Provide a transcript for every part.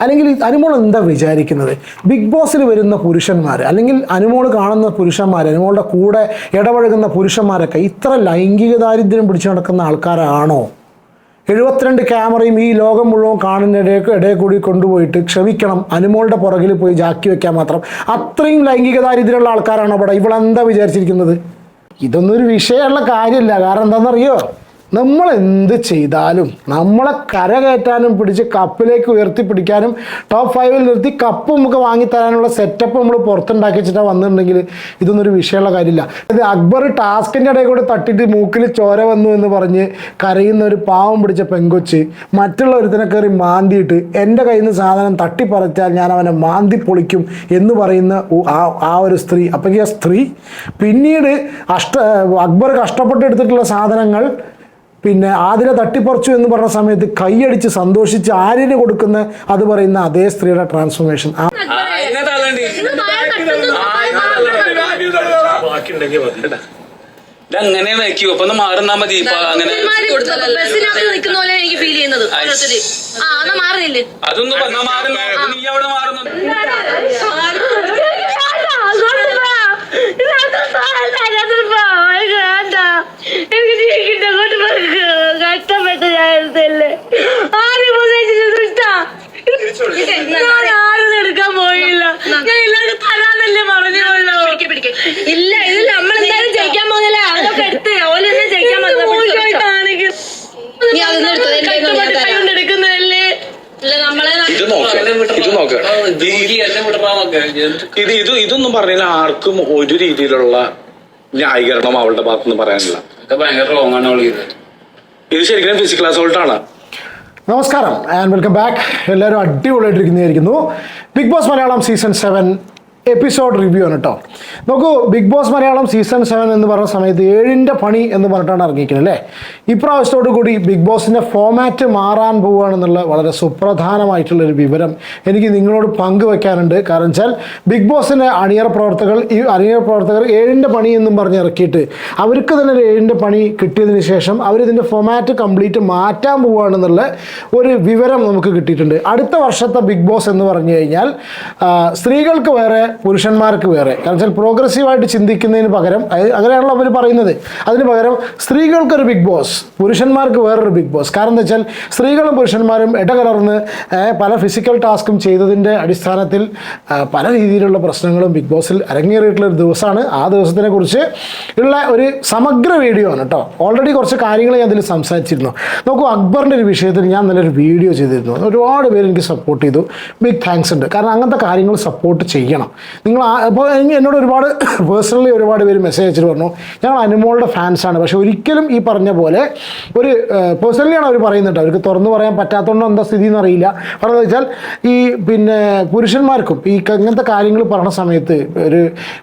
അല്ലെങ്കിൽ അനുമോൾ എന്താ വിചാരിക്കുന്നത്? ബിഗ് ബോസിൽ വരുന്ന പുരുഷന്മാർ അല്ലെങ്കിൽ അനുമോൾ കാണുന്ന പുരുഷന്മാർ അനുമോളുടെ കൂടെ ഇടപഴകുന്ന പുരുഷന്മാരൊക്കെ ഇത്ര ലൈംഗിക ദാരിദ്ര്യം പിടിച്ചു നടക്കുന്ന ആൾക്കാരാണോ? എഴുപത്തിരണ്ട് ക്യാമറയും ഈ ലോകം മുഴുവൻ കാണുന്ന ഇടയിൽ ഇടയിൽ കൂടി കൊണ്ടുപോയിട്ട് ക്ഷമിക്കണം അനുമോളുടെ പുറകിൽ പോയി ജാക്കി വെക്കാൻ മാത്രം. അത്രയും ലൈംഗിക ദാരിദ്ര്യമുള്ള ആൾക്കാരാണോ അവിടെ? ഇവളെന്താ വിചാരിച്ചിരിക്കുന്നത്? ഇതൊന്നും ഒരു വിഷയമുള്ള കാര്യമില്ല. കാരണം എന്താണെന്നറിയോ? നമ്മൾ എന്ത് ചെയ്താലും നമ്മളെ കര കയറ്റാനും പിടിച്ച് കപ്പിലേക്ക് ഉയർത്തി പിടിക്കാനും ടോപ്പ് ഫൈവിൽ നിർത്തി കപ്പ് നമുക്ക് വാങ്ങിത്തരാനുള്ള സെറ്റപ്പ് നമ്മൾ പുറത്തുണ്ടാക്കി വെച്ചിട്ടാണ് വന്നിട്ടുണ്ടെങ്കിൽ ഒരു വിഷയമുള്ള കാര്യമില്ല. ഇത് അക്ബർ ടാസ്കിന്റെ ഇടയിൽ കൂടെ തട്ടിയിട്ട് മൂക്കിൽ ചോര വന്നു എന്ന് പറഞ്ഞ് കരയുന്ന ഒരു പാവം പിടിച്ച പെങ്കൊച്ച് മറ്റുള്ള ഒരുത്തിനെ കയറി മാന്തിയിട്ട് എന്റെ കയ്യിൽ നിന്ന് സാധനം തട്ടിപ്പറിച്ചാൽ ഞാൻ അവനെ മാന്തി പൊളിക്കും എന്ന് പറയുന്ന ആ ഒരു സ്ത്രീ. അപ്പം ആ സ്ത്രീ പിന്നീട് അഷ്ട അക്ബർ കഷ്ടപ്പെട്ടെടുത്തിട്ടുള്ള സാധനങ്ങൾ പിന്നെ ആതിരെ തട്ടിപ്പറിച്ചു എന്ന് പറഞ്ഞ സമയത്ത് കൈയടിച്ച് സന്തോഷിച്ച് ആര്യന് കൊടുക്കുന്ന അത് പറയുന്ന അതേ സ്ത്രീയുടെ ട്രാൻസ്ഫോർമേഷൻ വെക്കൂ അപ്പൊ മാറുന്നാ മതി അങ്ങനെ ബസ്സിനകത്ത് നിൽക്കുന്ന പോലെ എനിക്ക് ഫീൽ ചെയ്യുന്നത് ഓരോരുത്തര് ആ അതൊന്നും പറഞ്ഞാ മാറുന്ന നീ അവിടെ മാറുന്നു എനിക്ക് ജീവിക്കണ്ട അങ്ങോട്ട് കഷ്ടപ്പെട്ട് ഞാൻ എടുത്തല്ലേ. ആദ്യം ഞാൻ ആരും എടുക്കാൻ പോയില്ല. ഞാൻ എല്ലാവർക്കും തരാന്നല്ലേ പറഞ്ഞോളൂ ഇല്ല ഇത് നമ്മൾ എന്തായാലും ജയിക്കാൻ പോകുന്നില്ല അതൊക്കെ എടുത്ത്. ഓലെന്നെ ജയിക്കാൻ എടുക്കുന്നതല്ലേ? ഇല്ല നമ്മളെ ഇത് നോക്ക് ഇത് നോക്ക്. ഇത് ഇത് ഇതൊന്നും പറഞ്ഞാൽ ആർക്കും ഒരു രീതിയിലുള്ള ന്യായീകരണം അവളുടെ ഭാഗത്തുനിന്ന് പറയാനില്ല. ഇത് ശരിക്കും നമസ്കാരം ആൻഡ് വെൽക്കം ബാക്ക് എല്ലാവരും അടിപൊളിയായിട്ടിരിക്കുന്നതായിരിക്കുന്നു. Bigg Boss Malayalam season seven episode review ആണ് കേട്ടോ നോക്കൂ Bigg Boss Malayalam season seven എന്ന് പറഞ്ഞ സമയത്ത് ഏഴിന്റെ പണി എന്ന് പറഞ്ഞിട്ടാണ് ഇറങ്ങിയിരിക്കുന്നത് അല്ലേ? ഇപ്രാവശ്യത്തോടു കൂടി ബിഗ് ബോസിന്റെ ഫോമാറ്റ് മാറാൻ പോവുകയാണെന്നുള്ള വളരെ സുപ്രധാനമായിട്ടുള്ളൊരു വിവരം എനിക്ക് നിങ്ങളോട് പങ്കുവെക്കാനുണ്ട്. കാരണം വെച്ചാൽ ബിഗ് ബോസിന്റെ അണിയർ പ്രവർത്തകർ ഈ അണിയർ പ്രവർത്തകർ ഏഴിന്റെ പണി എന്നും പറഞ്ഞ് ഇറക്കിയിട്ട് അവർക്ക് തന്നെ ഒരു ഏഴിന്റെ പണി കിട്ടിയതിന് ശേഷം അവരിതിന്റെ ഫോമാറ്റ് കംപ്ലീറ്റ് മാറ്റാൻ പോവുകയാണെന്നുള്ള ഒരു വിവരം നമുക്ക് കിട്ടിയിട്ടുണ്ട്. അടുത്ത വർഷത്തെ ബിഗ് ബോസ് എന്ന് പറഞ്ഞു കഴിഞ്ഞാൽ സ്ത്രീകൾക്ക് വേറെ പുരുഷന്മാർക്ക് വേറെ. കാരണം വെച്ചാൽ പ്രോഗ്രസീവായിട്ട് ചിന്തിക്കുന്നതിന് പകരം അങ്ങനെയാണല്ലോ അവർ പറയുന്നത്. അതിന് പകരം സ്ത്രീകൾക്കൊരു ബിഗ് ബോസ് പുരുഷന്മാർക്ക് വേറൊരു ബിഗ് ബോസ് കാരണം എന്താ വെച്ചാൽ സ്ത്രീകളും പുരുഷന്മാരും ഇടകലർന്ന് പല ഫിസിക്കൽ ടാസ്കും ചെയ്തതിന്റെ അടിസ്ഥാനത്തിൽ പല രീതിയിലുള്ള പ്രശ്നങ്ങളും ബിഗ് ബോസിൽ അരങ്ങേറിയിട്ടുള്ള ഒരു ദിവസമാണ്. ആ ദിവസത്തിനെ കുറിച്ച് ഉള്ള ഒരു സമഗ്ര വീഡിയോ ആണ് കേട്ടോ. ഓൾറെഡി കുറച്ച് കാര്യങ്ങൾ ഞാൻ അതിൽ സംസാരിച്ചിരുന്നു. നോക്കൂ അക്ബറിന്റെ ഒരു വിഷയത്തിൽ ഞാൻ നല്ലൊരു വീഡിയോ ചെയ്തിരുന്നു. ഒരുപാട് പേര് എനിക്ക് സപ്പോർട്ട് ചെയ്തു. ബിഗ് താങ്ക്സ് ഉണ്ട്. കാരണം അങ്ങനത്തെ കാര്യങ്ങൾ സപ്പോർട്ട് ചെയ്യണം. നിങ്ങൾ അപ്പോൾ എന്നോട് ഒരുപാട് പേഴ്സണലി ഒരുപാട് പേര് മെസ്സേജ് അയച്ചിട്ട് പറഞ്ഞു ഞങ്ങൾ അനുമോളുടെ ഫാൻസാണ് പക്ഷേ ഒരിക്കലും ഈ പറഞ്ഞ പോലെ ഒരു പേഴ്സണലിയാണ് അവർ പറയുന്നുണ്ട് അവർക്ക് തുറന്നു പറയാൻ പറ്റാത്തതുകൊണ്ടോ എന്താ സ്ഥിതി എന്നറിയില്ല പറഞ്ഞതെന്ന് വെച്ചാൽ ഈ പിന്നെ പുരുഷന്മാർക്കും ഈ ഇങ്ങനത്തെ കാര്യങ്ങൾ പറഞ്ഞ സമയത്ത് ഒരു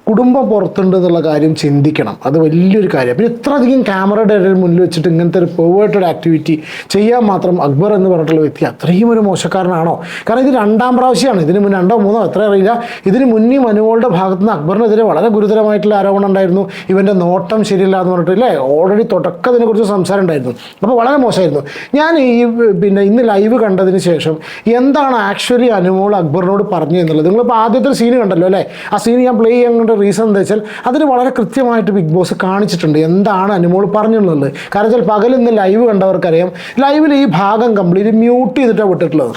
കുടുംബം പുറത്തുണ്ട് എന്നുള്ള കാര്യം ചിന്തിക്കണം. അത് വലിയൊരു കാര്യം. പിന്നെ ഇത്രയധികം ക്യാമറയുടെ മുന്നിൽ വെച്ചിട്ട് ഇങ്ങനത്തെ ഒരു പെർവേർട്ടഡ് ആക്ടിവിറ്റി ചെയ്യാൻ മാത്രം അക്ബർ എന്ന് പറഞ്ഞിട്ടുള്ള വ്യക്തി അത്രയും ഒരു മോശക്കാരനാണോ? കാരണം ഇത് രണ്ടാം പ്രാവശ്യമാണ്. ഇതിന് മുന്നേ രണ്ടോ മൂന്നോ എത്ര അറിയില്ല. ഇതിന് മുന്നേ മനുവോളുടെ ഭാഗത്ത് നിന്ന് അക്ബറിനെതിരെ വളരെ ഗുരുതരമായിട്ടുള്ള ആരോപണം ഉണ്ടായിരുന്നു. ഇവന്റെ നോട്ടം ശരിയില്ല എന്ന് പറഞ്ഞിട്ട് ഇല്ലേ? ഓൾറെഡി തുടക്കത്തിനെ കുറിച്ച് സംസാരം ഉണ്ടായിരുന്നു. അപ്പോൾ വളരെ മോശമായിരുന്നു. ഞാൻ ഈ പിന്നെ ഇന്ന് ലൈവ് കണ്ടതിന് ശേഷം എന്താണ് ആക്ച്വലി അനുമോൾ അക്ബറിനോട് പറഞ്ഞു എന്നുള്ളത്? നിങ്ങളിപ്പോൾ ആദ്യത്തെ സീന് കണ്ടല്ലോ അല്ലേ? ആ സീൻ ഞാൻ പ്ലേ ചെയ്യാൻ റീസൺ എന്താ വെച്ചാൽ അതിന് വളരെ കൃത്യമായിട്ട് ബിഗ് ബോസ് കാണിച്ചിട്ടുണ്ട് എന്താണ് അനുമോൾ പറഞ്ഞിട്ടുള്ളത്. കാരണം വെച്ചാൽ പകൽ ഇന്ന് ലൈവ് കണ്ടവർക്കറിയാം. ലൈവിൽ ഈ ഭാഗം കംപ്ലീറ്റ് മ്യൂട്ട് ചെയ്തിട്ടാണ് വിട്ടിട്ടുള്ളത്.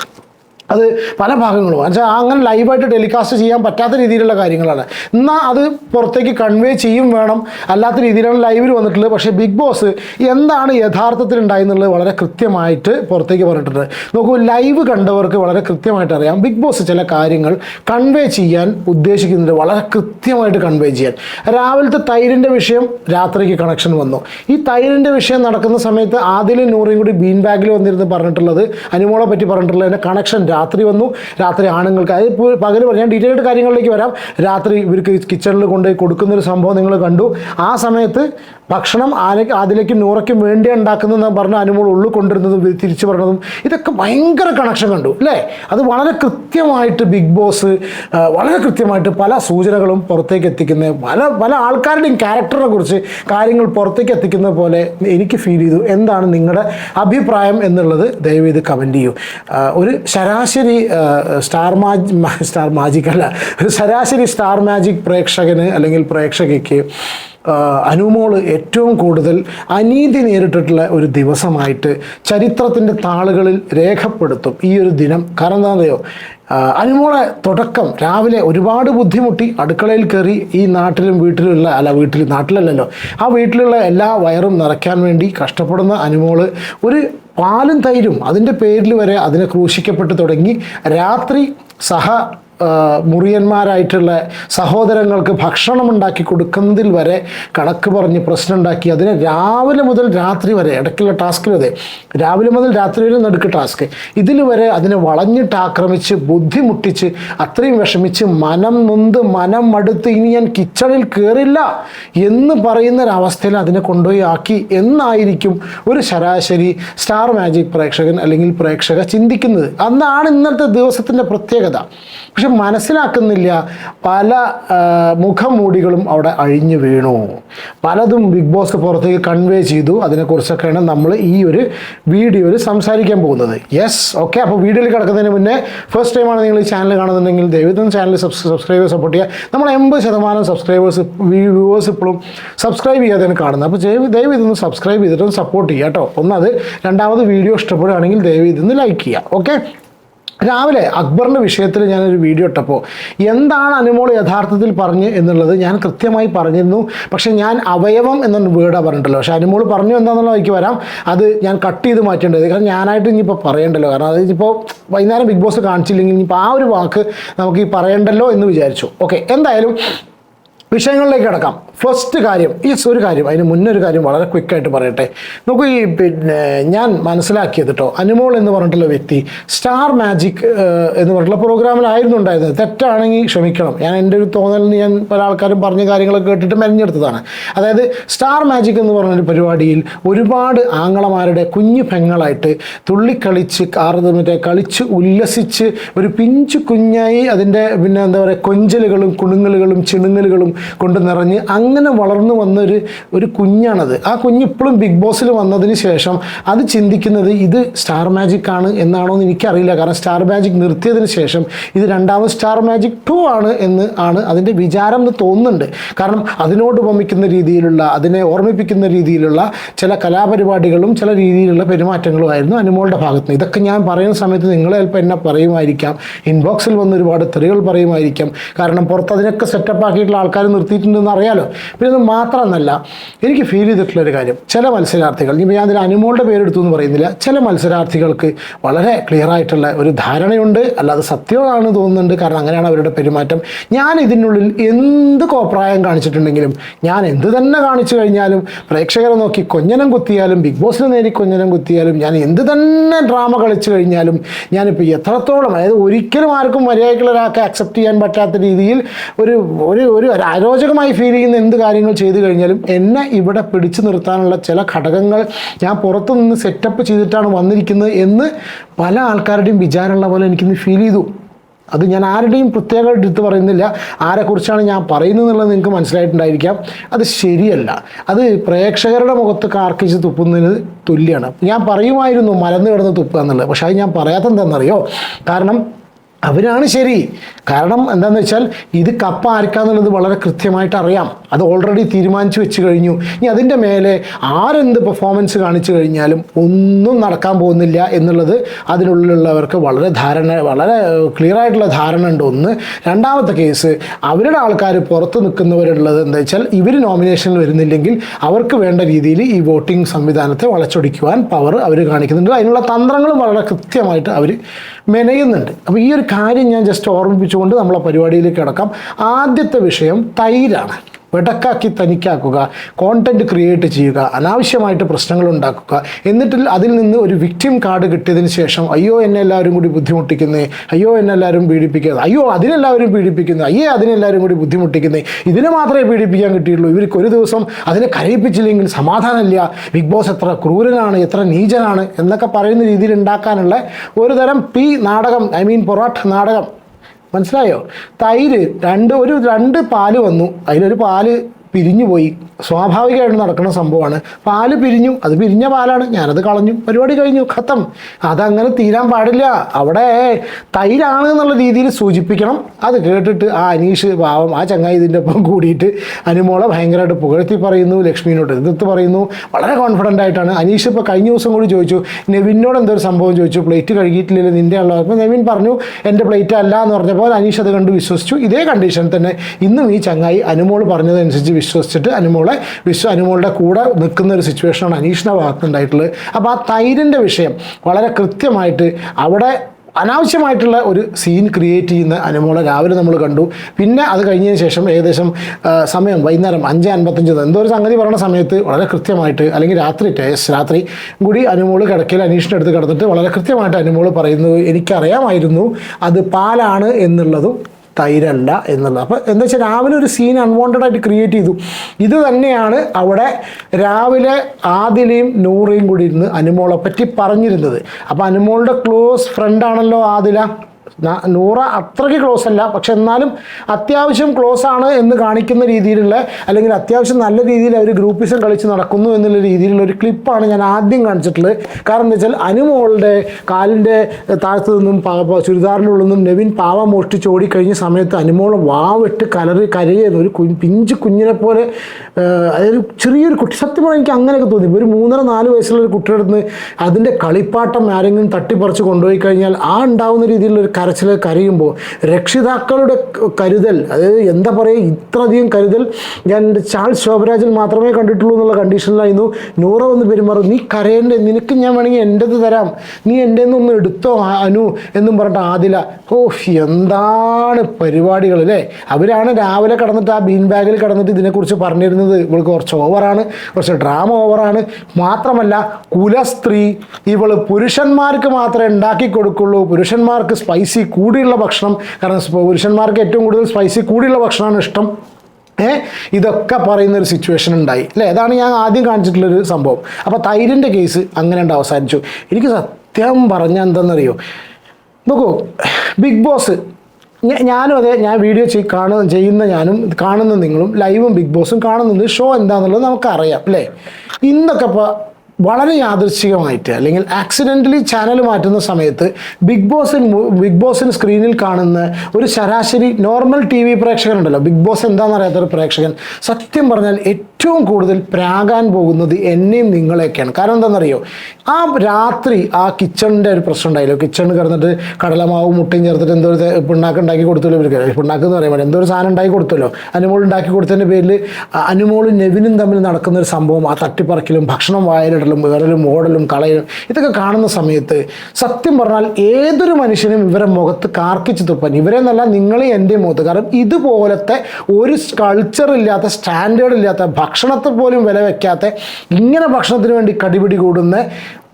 അത് പല ഭാഗങ്ങളും. എന്നുവെച്ചാൽ അങ്ങനെ ലൈവായിട്ട് ടെലികാസ്റ്റ് ചെയ്യാൻ പറ്റാത്ത രീതിയിലുള്ള കാര്യങ്ങളാണ്. എന്നാൽ അത് പുറത്തേക്ക് കൺവേ ചെയ്യും വേണം. അല്ലാത്ത രീതിയിലാണ് ലൈവിൽ വന്നിട്ടുള്ളത്. പക്ഷേ ബിഗ് ബോസ് എന്താണ് യഥാർത്ഥത്തിൽ ഉണ്ടായെന്നുള്ളത് വളരെ കൃത്യമായിട്ട് പുറത്തേക്ക് പറഞ്ഞിട്ടുണ്ട്. നോക്കൂ ലൈവ് കണ്ടവർക്ക് വളരെ കൃത്യമായിട്ട് അറിയാം. ബിഗ് ബോസ് ചില കാര്യങ്ങൾ കൺവേ ചെയ്യാൻ ഉദ്ദേശിക്കുന്നുണ്ട് വളരെ കൃത്യമായിട്ട് കൺവേ ചെയ്യാൻ. രാവിലത്തെ തൈരിന്റെ വിഷയം രാത്രിക്ക് കണക്ഷൻ വന്നു. ഈ തൈരിന്റെ വിഷയം നടക്കുന്ന സമയത്ത് ആദ്യം നൂറിയും കൂടി ബീൻ ബാഗിൽ വന്നിരുന്ന് പറഞ്ഞിട്ടുള്ളത് അനുമോളെ പറ്റി പറഞ്ഞിട്ടുള്ളതിന്റെ കണക്ഷൻ രാത്രി വന്നു. രാത്രി ആണുങ്ങൾക്ക് അത് പകൽ ഞാൻ ഡീറ്റെയിൽഡ് കാര്യങ്ങളിലേക്ക് വരാം. രാത്രി ഇവർക്ക് കിച്ചണിൽ കൊണ്ടുപോയി കൊടുക്കുന്നൊരു സംഭവം നിങ്ങൾ കണ്ടു. ആ സമയത്ത് ഭക്ഷണം ആന അതിലേക്കും നൂറയ്ക്കും വേണ്ടി ഉണ്ടാക്കുന്നതെന്ന് പറഞ്ഞ അനുമോൾ ഉള്ളിൽ കൊണ്ടിരുന്നതും തിരിച്ചു പറഞ്ഞതും ഇതൊക്കെ ഭയങ്കര കണക്ഷൻ കണ്ടു അല്ലേ? അത് വളരെ കൃത്യമായിട്ട് ബിഗ് ബോസ് വളരെ കൃത്യമായിട്ട് പല സൂചനകളും പുറത്തേക്ക് എത്തിക്കുന്ന പല പല ആൾക്കാരുടെയും ക്യാരക്ടറിനെ കുറിച്ച് കാര്യങ്ങൾ പുറത്തേക്ക് എത്തിക്കുന്ന പോലെ എനിക്ക് ഫീൽ ചെയ്തു. എന്താണ് നിങ്ങളുടെ അഭിപ്രായം എന്നുള്ളത് ദയവ് ചെയ്ത് കമന്റ് ചെയ്യൂ. ഒരു ശരാശരി ശരാശരി സ്റ്റാർ മാജ് സ്റ്റാർ മാജിക് അല്ല ശരാശരി സ്റ്റാർ മാജിക് പ്രേക്ഷകന് അല്ലെങ്കിൽ പ്രേക്ഷകയ്ക്ക് അനുമോൾ ഏറ്റവും കൂടുതൽ അനീതി നേരിട്ടിട്ടുള്ള ഒരു ദിവസമായിട്ട് ചരിത്രത്തിന്റെ താളുകളിൽ രേഖപ്പെടുത്തും ഈ ഒരു ദിനം. കാരണം എന്താണെന്നോ അനുമോളെ തുടക്കം രാവിലെ ഒരുപാട് ബുദ്ധിമുട്ടി അടുക്കളയിൽ കയറി ഈ നാട്ടിലും വീട്ടിലുള്ള അല്ല വീട്ടിൽ നാട്ടിലല്ലല്ലോ ആ വീട്ടിലുള്ള എല്ലാ വയറും നിറയ്ക്കാൻ വേണ്ടി കഷ്ടപ്പെടുന്ന അനുമോൾ ഒരു പാലും തൈരും അതിന്റെ പേരിൽ വരെ അതിനെ ക്രൂശിക്കപ്പെട്ട് തുടങ്ങി. രാത്രി സഹ മുറിയന്മാരായിട്ടുള്ള സഹോദരങ്ങൾക്ക് ഭക്ഷണം ഉണ്ടാക്കി കൊടുക്കുന്നതിൽ വരെ കണക്ക് പറഞ്ഞ് പ്രശ്നം ഉണ്ടാക്കി അതിനെ രാവിലെ മുതൽ രാത്രി വരെ ഇടയ്ക്കുള്ള ടാസ്കിൽ അതെ രാവിലെ മുതൽ രാത്രി വരെ നടുക്ക് ടാസ്ക് ഇതിൽ വരെ അതിനെ വളഞ്ഞിട്ട് ആക്രമിച്ച് ബുദ്ധിമുട്ടിച്ച് അത്രയും വിഷമിച്ച് മനം നൊന്ത് മനം മടുത്ത് ഇനി ഞാൻ കിച്ചണിൽ കയറില്ല എന്ന് പറയുന്ന ഒരവസ്ഥയിൽ അതിനെ കൊണ്ടുപോയി ആക്കി എന്നായിരിക്കും ഒരു ശരാശരി സ്റ്റാർ മാജിക് പ്രേക്ഷകൻ അല്ലെങ്കിൽ പ്രേക്ഷക ചിന്തിക്കുന്നത്. അന്നാണ് ഇന്നത്തെ ദിവസത്തിന്റെ പ്രത്യേകത. പക്ഷെ മനസ്സിലാക്കുന്നില്ല. പല മുഖമൂടികളും അവിടെ അഴിഞ്ഞു വീണു. പലതും ബിഗ് ബോസ് പുറത്തേക്ക് കൺവേ ചെയ്തു. അതിനെക്കുറിച്ചൊക്കെയാണ് നമ്മൾ ഈ ഒരു വീഡിയോയിൽ സംസാരിക്കാൻ പോകുന്നത്. യെസ് ഓക്കെ അപ്പോൾ വീഡിയോയിൽ കിടക്കുന്നതിന് മുന്നേ ഫസ്റ്റ് ടൈമാണ് നിങ്ങൾ ഈ ചാനൽ കാണുന്നുണ്ടെങ്കിൽ ദൈവത്തിന് ചാനൽ സബ്സ്ക്രൈബേഴ്സ് സപ്പോർട്ട് ചെയ്യുക. നമ്മൾ എൺപത് ശതമാനം സബ്സ്ക്രൈബേഴ്സ് വ്യൂവേഴ്സ് ഇപ്പോഴും സബ്സ്ക്രൈബ് ചെയ്യാതെയാണ് കാണുന്നത്. അപ്പോൾ ദൈവ ദയവ് ഇതൊന്ന് സബ്സ്ക്രൈബ് ചെയ്തിട്ടൊന്ന് സപ്പോർട്ട് ചെയ്യുക കേട്ടോ. ഒന്നത് രണ്ടാമത് വീഡിയോ ഇഷ്ടപ്പെടുകയാണെങ്കിൽ ദയവ് ഇതൊന്ന് ലൈക്ക് ചെയ്യുക. ഓക്കെ രാവിലെ അക്ബറിന്റെ വിഷയത്തിൽ ഞാനൊരു വീഡിയോ ഇട്ടപ്പോൾ എന്താണ് അനുമോൾ യഥാർത്ഥത്തിൽ പറഞ്ഞ് എന്നുള്ളത് ഞാൻ കൃത്യമായി പറഞ്ഞിരുന്നു. പക്ഷേ ഞാൻ അവയവം എന്നൊരു വേർഡാണ് പറഞ്ഞിട്ടല്ലോ പക്ഷേ അനുമോൾ പറഞ്ഞു എന്താണെന്നുള്ള എനിക്ക് വരാം. അത് ഞാൻ കട്ട് ചെയ്ത് മാറ്റേണ്ടത്. കാരണം ഞാനായിട്ട് ഇനിയിപ്പോൾ പറയണ്ടല്ലോ. കാരണം അത് ഇനിയിപ്പോൾ വൈകുന്നേരം ബിഗ് ബോസ് കാണിച്ചില്ലെങ്കിൽ ഇനിയിപ്പോൾ ആ ഒരു വാക്ക് നമുക്ക് ഈ പറയണ്ടല്ലോ എന്ന് വിചാരിച്ചു. ഓക്കെ എന്തായാലും വിഷയങ്ങളിലേക്ക് കിടക്കാം. ഫസ്റ്റ് കാര്യം ഈ ഒരു കാര്യം അതിന് മുന്നേ ഒരു കാര്യം വളരെ ക്വിക്കായിട്ട് പറയട്ടെ. നോക്കൂ ഈ പിന്നെ ഞാൻ മനസ്സിലാക്കിയത് കേട്ടോ അനുമോൾ എന്ന് പറഞ്ഞിട്ടുള്ള വ്യക്തി സ്റ്റാർ മാജിക് എന്ന് പറഞ്ഞിട്ടുള്ള പ്രോഗ്രാമിലായിരുന്നു ഉണ്ടായിരുന്നത്. തെറ്റാണെങ്കിൽ ക്ഷമിക്കണം. ഞാൻ എന്റെ ഒരു തോന്നലിന് ഞാൻ പല ആൾക്കാരും പറഞ്ഞ കാര്യങ്ങളൊക്കെ കേട്ടിട്ട് മെനഞ്ഞെടുത്തതാണ്. അതായത് സ്റ്റാർ മാജിക് എന്ന് പറഞ്ഞൊരു പരിപാടിയിൽ ഒരുപാട് ആങ്ങളമാരുടെ കുഞ്ഞു പെങ്ങളായിട്ട് തുള്ളിക്കളിച്ച് കാറ് മറ്റേ കളിച്ച് ഉല്ലസിച്ച് ഒരു പിഞ്ചു കുഞ്ഞായി അതിന്റെ പിന്നെ എന്താ പറയുക കൊഞ്ചലുകളും കുണുങ്ങലുകളും ചിണുങ്ങലുകളും കൊണ്ട് നിറഞ്ഞ് അങ്ങനെ വളർന്നു വന്നൊരു ഒരു കുഞ്ഞാണത്. ആ കുഞ്ഞ് ഇപ്പോഴും ബിഗ് ബോസിൽ വന്നതിന് ശേഷം അത് ചിന്തിക്കുന്നത് ഇത് സ്റ്റാർ മാജിക് ആണ് എന്നാണോ എന്ന് എനിക്കറിയില്ല. കാരണം സ്റ്റാർ മാജിക് നിർത്തിയതിന് ശേഷം ഇത് രണ്ടാമത് സ്റ്റാർ മാജിക് ടു ആണ് എന്ന് ആണ് അതിന്റെ വിചാരം എന്ന് തോന്നുന്നുണ്ട്. കാരണം അതിനോട് ഉപമിക്കുന്ന രീതിയിലുള്ള അതിനെ ഓർമ്മിപ്പിക്കുന്ന രീതിയിലുള്ള ചില കലാപരിപാടികളും ചില രീതിയിലുള്ള പെരുമാറ്റങ്ങളുമായിരുന്നു അനുമോളുടെ ഭാഗത്ത്. നിന്ന് ഇതൊക്കെ ഞാൻ പറയുന്ന സമയത്ത് നിങ്ങൾ ചിലപ്പോൾ എന്നെ പറയുമായിരിക്കാം. ഇൻബോക്സിൽ വന്ന് ഒരുപാട് തെറികൾ പറയുമായിരിക്കാം. കാരണം പുറത്ത് അതിനൊക്കെ സെറ്റപ്പ് ആക്കിയിട്ടുള്ള ആൾക്കാർ നിർത്തിയിട്ടുണ്ടെന്ന് അറിയാലോ. പിന്നെ അത് മാത്രമെന്നല്ല എനിക്ക് ഫീൽ ചെയ്തിട്ടുള്ള ഒരു കാര്യം. ചില മത്സരാർത്ഥികൾ ഇനി ഞാൻ അതിൽ അനുമോളുടെ പേരെടുത്തു എന്ന് പറയുന്നില്ല. ചില മത്സരാർത്ഥികൾക്ക് വളരെ ക്ലിയർ ആയിട്ടുള്ള ഒരു ധാരണയുണ്ട്. അല്ലാതെ സത്യമാണെന്ന് തോന്നുന്നുണ്ട്. കാരണം അങ്ങനെയാണ് അവരുടെ പെരുമാറ്റം. ഞാൻ ഇതിനുള്ളിൽ എന്ത് കോപ്രായം കാണിച്ചിട്ടുണ്ടെങ്കിലും ഞാൻ എന്ത് തന്നെ കാണിച്ചു കഴിഞ്ഞാലും പ്രേക്ഷകരെ നോക്കി കൊഞ്ഞനം കുത്തിയാലും ബിഗ് ബോസിന് നേരി കൊഞ്ഞനം കുത്തിയാലും ഞാൻ എന്ത് തന്നെ ഡ്രാമ കളിച്ചു കഴിഞ്ഞാലും ഞാനിപ്പോൾ എത്രത്തോളം അതായത് ഒരിക്കലും ആർക്കും മര്യാദയ്ക്കുള്ള ഒരാൾക്ക് അക്സെപ്റ്റ് ചെയ്യാൻ പറ്റാത്ത രീതിയിൽ ഒരു ഒരു ഒരു അരോചകമായി ഫീൽ ചെയ്യുന്ന എന്ത് കാര്യങ്ങൾ ചെയ്തു കഴിഞ്ഞാലും എന്നെ ഇവിടെ പിടിച്ചു നിർത്താനുള്ള ചില ഘടകങ്ങൾ ഞാൻ പുറത്തു നിന്ന് സെറ്റപ്പ് ചെയ്തിട്ടാണ് വന്നിരിക്കുന്നത് എന്ന് പല ആൾക്കാരുടെയും വിചാരമുള്ള പോലെ എനിക്കിന്ന് ഫീൽ ചെയ്തു. അത് ഞാൻ ആരുടെയും പ്രത്യേകമായിട്ട് എടുത്ത് പറയുന്നില്ല. ആരെക്കുറിച്ചാണ് ഞാൻ പറയുന്നത് എന്നുള്ളത് നിങ്ങൾക്ക് മനസ്സിലായിട്ടുണ്ടായിരിക്കാം. അത് ശരിയല്ല. അത് പ്രേക്ഷകരുടെ മുഖത്ത് കാർക്കിച്ച് തുപ്പുന്നതിന് തുല്യമാണ് ഞാൻ പറയുമായിരുന്നു മലന്ന് കിടന്ന് തുപ്പുക എന്നുള്ളത്. പക്ഷേ അത് ഞാൻ പറയാത്ത എന്താണെന്നറിയോ കാരണം അവരാണ് ശരി. കാരണം എന്താണെന്ന് വെച്ചാൽ ഇത് കപ്പ ആർക്കാന്നുള്ളത് വളരെ കൃത്യമായിട്ട് അറിയാം. അത് ഓൾറെഡി തീരുമാനിച്ചു വെച്ച് കഴിഞ്ഞു. ഇനി അതിന്റെ മേലെ ആരെന്ത് പെർഫോമൻസ് കാണിച്ചു കഴിഞ്ഞാലും ഒന്നും നടക്കാൻ പോകുന്നില്ല എന്നുള്ളത് അതിനുള്ളിലുള്ളവർക്ക് വളരെ ധാരണ വളരെ ക്ലിയർ ആയിട്ടുള്ള ധാരണ ഉണ്ട് ഒന്ന്. രണ്ടാമത്തെ കേസ് അവരുടെ ആൾക്കാർ പുറത്ത് നിൽക്കുന്നവരുള്ളത് എന്താ വെച്ചാൽ ഇവർ നോമിനേഷനിൽ വരുന്നില്ലെങ്കിൽ അവർക്ക് വേണ്ട രീതിയിൽ ഈ വോട്ടിംഗ് സംവിധാനത്തെ വളച്ചൊടിക്കുവാൻ പവർ അവർ കാണിക്കുന്നുണ്ട്. അതിനുള്ള തന്ത്രങ്ങളും വളരെ കൃത്യമായിട്ട് അവർ മെനയുന്നുണ്ട്. അപ്പോൾ ഈ ഒരു കാര്യം ഞാൻ ജസ്റ്റ് ഓർമ്മിപ്പിച്ചുകൊണ്ട് നമ്മളെ പരിപാടിയിലേക്ക് കിടക്കാം. ആദ്യത്തെ വിഷയം തൈരാണ്. വെടക്കാക്കി തനിക്കാക്കുക കോണ്ടന്റ് ക്രിയേറ്റ് ചെയ്യുക അനാവശ്യമായിട്ട് പ്രശ്നങ്ങൾ ഉണ്ടാക്കുക. എന്നിട്ട് അതിൽ നിന്ന് ഒരു വിക്ടിം കാർഡ് കിട്ടിയതിന് ശേഷം അയ്യോ എന്നെ എല്ലാവരും കൂടി ബുദ്ധിമുട്ടിക്കുന്നേ അയ്യോ എന്നെ എല്ലാവരും പീഡിപ്പിക്കുന്നത് അയ്യോ അതിനെല്ലാവരും പീഡിപ്പിക്കുന്നത് അയ്യേ അതിനെല്ലാവരും കൂടി ബുദ്ധിമുട്ടിക്കുന്നേ. ഇതിനെ മാത്രമേ പീഡിപ്പിക്കാൻ കിട്ടിയുള്ളൂ ഇവർക്ക് ഒരു ദിവസം അതിനെ കരയിപ്പിച്ചില്ലെങ്കിൽ സമാധാനമില്ല. ബിഗ് ബോസ് എത്ര ക്രൂരനാണ് എത്ര നീചനാണ് എന്നൊക്കെ പറയുന്ന രീതിയിൽ ഉണ്ടാക്കാനുള്ള ഒരു തരം പി നാടകം ഐ മീൻ പൊറാട്ട് നാടകം മനസ്സിലായോ? തൈര് രണ്ട് ഒരു രണ്ട് പാൽ വന്നു. അതിലൊരു പാൽ പിരിഞ്ഞു പോയി സ്വാഭാവികമായിട്ട് നടക്കുന്ന സംഭവമാണ്. പാൽ പിരിഞ്ഞു. അത് പിരിഞ്ഞ പാലാണ്. ഞാനത് കളഞ്ഞു. പരിപാടി കഴിഞ്ഞു. ഖത്തം. അതങ്ങനെ തീരാൻ പാടില്ല. അവിടെ തൈരാണ് എന്നുള്ള രീതിയിൽ സൂചിപ്പിക്കണം. അത് കേട്ടിട്ട് ആ അനീഷ് പാവം ആ ചങ്ങായി ഇതിന്റെ ഒപ്പം കൂടിയിട്ട് അനുമോളെ ഭയങ്കരമായിട്ട് പുകഴ്ത്തി പറയുന്നു. ലക്ഷ്മിനോട് എതിർത്ത് പറയുന്നു. വളരെ കോൺഫിഡന്റ് ആയിട്ടാണ്. അനീഷ് ഇപ്പോൾ കഴിഞ്ഞ ദിവസം കൂടി ചോദിച്ചു. നെവിനോട് എന്തൊരു സംഭവം ചോദിച്ചു. പ്ലേറ്റ് കഴുകിയിട്ടില്ലല്ലോ നിന്റെ ഉള്ളത് അപ്പോൾ നെവിൻ പറഞ്ഞു എന്റെ പ്ലേറ്റ് അല്ല എന്ന് പറഞ്ഞപ്പോൾ അനീഷ് അത് കണ്ട് വിശ്വസിച്ചു. ഇതേ കണ്ടീഷൻ തന്നെ. ഇന്നും ഈ ചങ്ങായി അനുമോൾ പറഞ്ഞതനുസരിച്ച് വിശ്വസിച്ചിട്ട് അനുമോളെ വിശ്വ അനുമോളുടെ കൂടെ നിൽക്കുന്ന ഒരു സിറ്റുവേഷനാണ് അനീഷിന്റെ ഭാഗത്തുണ്ടായിട്ടുള്ളത് അപ്പോൾ ആ തൈരിന്റെ വിഷയം വളരെ കൃത്യമായിട്ട് അവിടെ അനാവശ്യമായിട്ടുള്ള ഒരു സീൻ ക്രിയേറ്റ് ചെയ്യുന്ന അനുമോളെ രാവിലെ നമ്മൾ കണ്ടു. പിന്നെ അത് കഴിഞ്ഞതിന് ശേഷം ഏകദേശം സമയം വൈകുന്നേരം അഞ്ച് അൻപത്തഞ്ച് എന്തോ ഒരു സംഗതി പറയുന്ന സമയത്ത് വളരെ കൃത്യമായിട്ട് അല്ലെങ്കിൽ രാത്രി ടേസ് രാത്രി കൂടി അനുമോൾ കിടക്കയിൽ അനീഷിന്റെ അടുത്ത് കിടന്നിട്ട് വളരെ കൃത്യമായിട്ട് അനുമോൾ പറയുന്നു എനിക്കറിയാമായിരുന്നു അത് പാലാണ് എന്നുള്ളതും തൈരല്ല എന്നുള്ളത്. അപ്പോൾ എന്താ വെച്ചാൽ രാവിലെ ഒരു സീൻ അൺവാണ്ടഡ് ആയിട്ട് ക്രിയേറ്റ് ചെയ്തു. ഇത് തന്നെയാണ് അവിടെ രാവിലെ ആദിലയും നൂറയും കൂടി ഇരുന്ന് അനുമോളെ പറ്റി പറഞ്ഞിരുന്നത്. അപ്പോൾ അനുമോളുടെ ക്ലോസ് ഫ്രണ്ടാണല്ലോ ആദില? നൂറ അത്രയ്ക്ക് ക്ലോസ് അല്ല. പക്ഷെ എന്നാലും അത്യാവശ്യം ക്ലോസ് ആണ് എന്ന് കാണിക്കുന്ന രീതിയിലുള്ള അല്ലെങ്കിൽ അത്യാവശ്യം നല്ല രീതിയിൽ അവർ ഗ്രൂപ്പിസം കളിച്ച് നടക്കുന്നു എന്നുള്ള രീതിയിലുള്ള ഒരു ക്ലിപ്പാണ് ഞാൻ ആദ്യം കാണിച്ചിട്ടുള്ളത്. കാരണം എന്താ വെച്ചാൽ അനുമോളുടെ കാലിന്റെ താഴത്തു നിന്നും ചുരിദാറിനുള്ളിൽ നിന്നും നെവിൻ പാവ മോഷ്ടിച്ച് ഓടിക്കഴിഞ്ഞ സമയത്ത് അനുമോൾ വാവിട്ട് കലറി കരയുന്ന ഒരു കുഞ്ഞ് പിഞ്ച് കുഞ്ഞിനെ പോലെ അതൊരു ചെറിയൊരു കുട്ടി സത്യം പറഞ്ഞാൽ എനിക്ക് അങ്ങനെയൊക്കെ തോന്നി ഒരു മൂന്നര നാല് വയസ്സുള്ള ഒരു കുട്ടിയുടെ അടുത്ത് അതിന്റെ കളിപ്പാട്ടം ആരെങ്കിലും തട്ടിപ്പറിച്ച് കൊണ്ടുപോയി കഴിഞ്ഞാൽ ആ ഉണ്ടാവുന്ന രീതിയിലുള്ള ഒരു കരച്ചിൽ കരയുമ്പോൾ രക്ഷിതാക്കളുടെ കരുതൽ അതായത് എന്താ പറയുക ഇത്രയധികം കരുതൽ ഞാൻ എന്റെ ചാൾസ് ശോഭരാജിൽ മാത്രമേ കണ്ടിട്ടുള്ളൂ എന്നുള്ള കണ്ടീഷനിലായിരുന്നു നൂറ വന്ന് പെരുമാറും. നീ കരയേണ്ട നിനക്ക് ഞാൻ വേണമെങ്കിൽ എന്റെത് തരാം. നീ എന്റെ ഒന്ന് എടുത്തോ അനു എന്നും പറഞ്ഞിട്ട് ആദില ഓ എന്താണ് പരിപാടികൾ അല്ലേ? അവരാണ് രാവിലെ കടന്നിട്ട് ആ ബീൻ ബാഗിൽ കടന്നിട്ട് ഇതിനെക്കുറിച്ച് പറഞ്ഞിരുന്നത്. ഇവൾക്ക് കുറച്ച് ഓവറാണ് കുറച്ച് ഡ്രാമ ഓവറാണ്. മാത്രമല്ല കുലസ്ത്രീ ഇവൾ പുരുഷന്മാർക്ക് മാത്രമേ ഉണ്ടാക്കി കൊടുക്കുള്ളൂ. പുരുഷന്മാർക്ക് സ്പൈസി കൂടിയുള്ള ഭക്ഷണം കാരണം പുരുഷന്മാർക്ക് ഏറ്റവും കൂടുതൽ സ്പൈസി കൂടിയുള്ള ഭക്ഷണമാണ് ഇഷ്ടം. ഇതൊക്കെ പറയുന്ന ഒരു സിറ്റുവേഷൻ ഉണ്ടായി. അല്ലേ? അതാണ് ഞാൻ ആദ്യം കാണിച്ചിട്ടുള്ളൊരു സംഭവം. അപ്പോൾ തൈരിന്റെ കേസ് അങ്ങനെ ഉണ്ട് അവസാനിച്ചു. എനിക്ക് സത്യം പറഞ്ഞാൽ എന്താണെന്നറിയോ നോക്കൂ ബിഗ് ബോസ് ഞാനും അതെ ഞാൻ വീഡിയോ ചെയ് കാണുന്ന ചെയ്യുന്ന ഞാനും കാണുന്ന നിങ്ങളും ലൈവും ബിഗ് ബോസും കാണുന്നുണ്ട് ഷോ എന്താണെന്നുള്ളത് നമുക്കറിയാം അല്ലേ? ഇന്നൊക്കെ ഇപ്പോൾ വളരെ യാദൃശ്ചികമായിട്ട് അല്ലെങ്കിൽ ആക്സിഡന്റലി ചാനൽ മാറ്റുന്ന സമയത്ത് ബിഗ് ബോസിൽ ബിഗ് ബോസിന് സ്ക്രീനിൽ കാണുന്ന ഒരു ശരാശരി നോർമൽ ടി വി പ്രേക്ഷകനുണ്ടല്ലോ. ബിഗ് ബോസ് എന്താണെന്നറിയാത്തൊരു പ്രേക്ഷകൻ. സത്യം പറഞ്ഞാൽ കൂടുതൽ പ്രാകാൻ പോകുന്നത് എന്നെയും നിങ്ങളെയൊക്കെയാണ്. കാരണം എന്താണെന്നറിയോ? ആ രാത്രി ആ കിച്ചണിന്റെ ഒരു പ്രശ്നം ഉണ്ടായില്ലോ? കിച്ചണിൽ കിടന്നിട്ട് കടലമാവും മുട്ടയും ചേർത്തിട്ട് എന്തോ ഒരു പിണ്ണാക്ക് ഉണ്ടാക്കി കൊടുത്തല്ലോ ഇവർക്ക് പിണ്ണാക്ക് എന്ന് പറയുമ്പോൾ എന്തോ ഒരു സാധനം ഉണ്ടാക്കി കൊടുത്തല്ലോ. അനുമോൾ ഉണ്ടാക്കി കൊടുത്തതിന്റെ പേരിൽ അനുമോളും നെവിനും തമ്മിൽ നടക്കുന്ന ഒരു സംഭവം ആ തട്ടിപ്പറക്കിലും ഭക്ഷണം വായലിടലും വേറലും ഓടലും കളയലും ഇതൊക്കെ കാണുന്ന സമയത്ത് സത്യം പറഞ്ഞാൽ ഏതൊരു മനുഷ്യനും ഇവരെ മുഖത്ത് കാർക്കിച്ച് തുപ്പാൻ ഇവരെ എന്നല്ല നിങ്ങളെ എന്റെ മുഖത്ത്. കാരണം ഇതുപോലത്തെ ഒരു കൾച്ചർ ഇല്ലാത്ത സ്റ്റാൻഡേർഡ് ഇല്ലാത്ത ഭക്ഷണത്തെ പോലും വില വെക്കാത്ത ഇങ്ങനെ ഭക്ഷണത്തിന് വേണ്ടി കടിപിടി കൂടുന്ന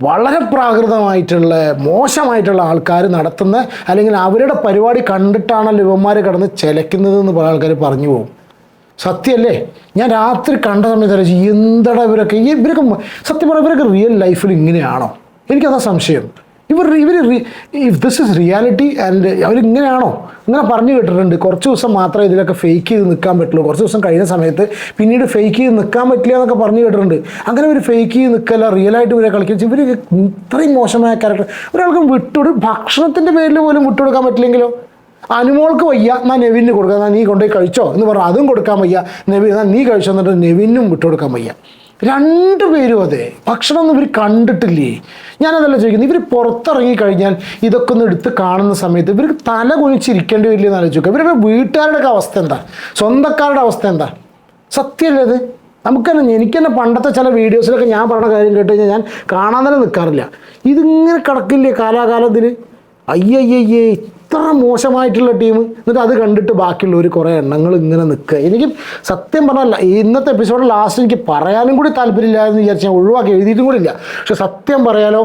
വളരെ പ്രാകൃതമായിട്ടുള്ള മോശമായിട്ടുള്ള ആൾക്കാർ നടത്തുന്ന അല്ലെങ്കിൽ അവരുടെ പരിപാടി കണ്ടിട്ടാണല്ലോ ഇവന്മാർ കിടന്ന് ചിലക്കുന്നതെന്ന് പല ആൾക്കാർ പറഞ്ഞു പോകും. സത്യമല്ലേ? ഞാൻ രാത്രി കണ്ട സമയത്ത് ആലോചിച്ചു, ഇവരൊക്കെ? ഇവരൊക്കെ സത്യം പറഞ്ഞാൽ ഇവരൊക്കെ റിയൽ ലൈഫിൽ ഇങ്ങനെയാണോ? എനിക്കതാ സംശയം. ഇവർ ഇവർ if this is reality and അവരിങ്ങനെയാണോ? ഇങ്ങനെ പറഞ്ഞു കേട്ടിട്ടുണ്ട്. കുറച്ച് ദിവസം മാത്രമേ ഇതിലൊക്കെ ഫേക്ക് ചെയ്ത് നിൽക്കാൻ പറ്റുള്ളൂ. കുറച്ച് ദിവസം കഴിഞ്ഞ സമയത്ത് പിന്നീട് ഫേക്ക് ചെയ്ത് നിൽക്കാൻ പറ്റില്ല എന്നൊക്കെ പറഞ്ഞു കേട്ടിട്ടുണ്ട്. അങ്ങനെ ഒരു ഫേക്ക് ചെയ്ത് നിൽക്കല്ല റിയലായിട്ട് ഇവരെ കളിക്കുക ഇവർ ഇത്രയും മോശമായ ക്യാരക്ടർ ഒരാൾക്ക് വിട്ടുകൊടു ഭക്ഷണത്തിന്റെ പേരിൽ പോലും വിട്ടുകൊടുക്കാൻ പറ്റില്ലെങ്കിലോ? അനുമോൾക്ക് വയ്യ എന്നാൽ നെവിന് കൊടുക്കാം. എന്നാൽ നീ കൊണ്ടുപോയി കഴിച്ചോ? എന്ന് പറഞ്ഞാൽ അതും കൊടുക്കാൻ വയ്യ. നെവിൻ എന്നാൽ നീ കഴിച്ചോ? എന്നിട്ട് നെവിനും വിട്ടുകൊടുക്കാൻ വയ്യ. രണ്ടുപേരും അതെ. ഭക്ഷണമൊന്നും ഇവർ കണ്ടിട്ടില്ലേ? ഞാനതല്ല ചോദിക്കുന്നത്. ഇവർ പുറത്തിറങ്ങി കഴിഞ്ഞാൽ ഇതൊക്കെ ഒന്ന് എടുത്ത് കാണുന്ന സമയത്ത് ഇവർ തല കുനിച്ചിരിക്കേണ്ടി വരില്ല എന്ന് ആലോചിക്കുക. ഇവരുടെ വീട്ടുകാരുടെ അവസ്ഥ എന്താ? സ്വന്തക്കാരുടെ അവസ്ഥ എന്താ? സത്യമല്ലേ അത് നമുക്ക് തന്നെ എനിക്ക് തന്നെ പണ്ടത്തെ ചില വീഡിയോസിലൊക്കെ ഞാൻ പറഞ്ഞ കാര്യം കേട്ട് കഴിഞ്ഞാൽ ഞാൻ കാണാൻ തന്നെ നിൽക്കാറില്ല ഇതിങ്ങനെ കിടക്കില്ലേ കാലാകാലത്തിൽ അയ്യയ്യയ്യേ ഇത്ര മോശമായിട്ടുള്ള ടീം. എന്നിട്ട് അത് കണ്ടിട്ട് ബാക്കിയുള്ള ഒരു കുറേ എണ്ണങ്ങൾ ഇങ്ങനെ നിൽക്കുക. എനിക്ക് സത്യം പറഞ്ഞല്ല ഇന്നത്തെ എപ്പിസോഡ് ലാസ്റ്റ് എനിക്ക് പറയാനും കൂടി താല്പര്യമില്ലായെന്ന് വിചാരിച്ച് ഞാൻ ഒഴിവാക്കി എഴുതിയിട്ടും കൂടി ഇല്ല പക്ഷെ സത്യം പറയാലോ